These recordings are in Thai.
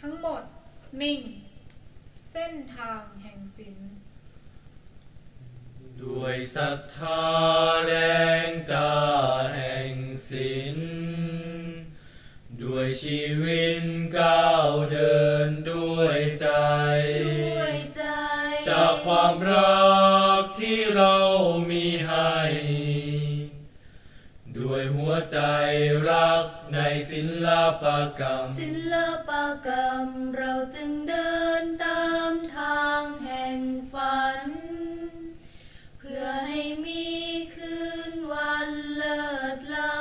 ทั้งหมดนิ่ง เส้นทางแห่งศิลด้วยศรัทธาแรงกล้าแห่งศีลด้วยชีวิตก้าวเดินด้วยใจ ด้วยใจ จากความรักที่เรามีให้ ด้วยหัวใจรักในศิลปกรรม ศิลปกรรมเราจึงเดินตามทางแห่งฝัน เพื่อให้มีคืนวันเลิศล้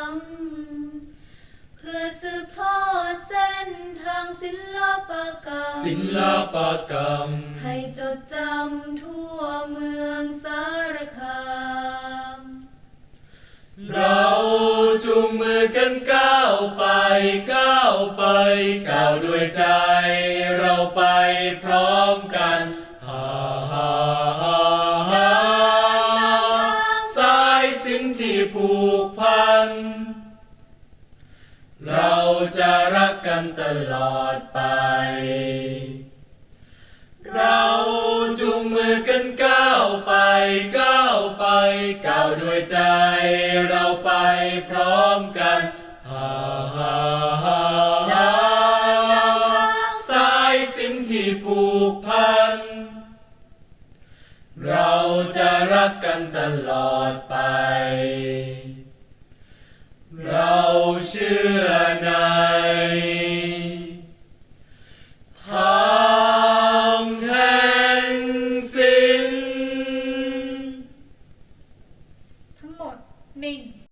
ำเพื่อสืบทอดเส้นทางศิลปกรรม ศิลปกรรม ให้จดจำทั่วเมืองสารคาม เรา จูงมือกันก้าวไปก้าวไปก้าวด้วยใจ เราไปพร้อมกันฮ่าฮ่าฮ่าฮ่าสายสิ่งที่ผูกพัน เราจะรักกันตลอดไป ด้วยใจเราไปพร้อมกันฮ่าฮ่าฮ่าฮ่าสายสิ่งที่ผูกพัน เราจะรักกันตลอดไป เราเชื่อ No.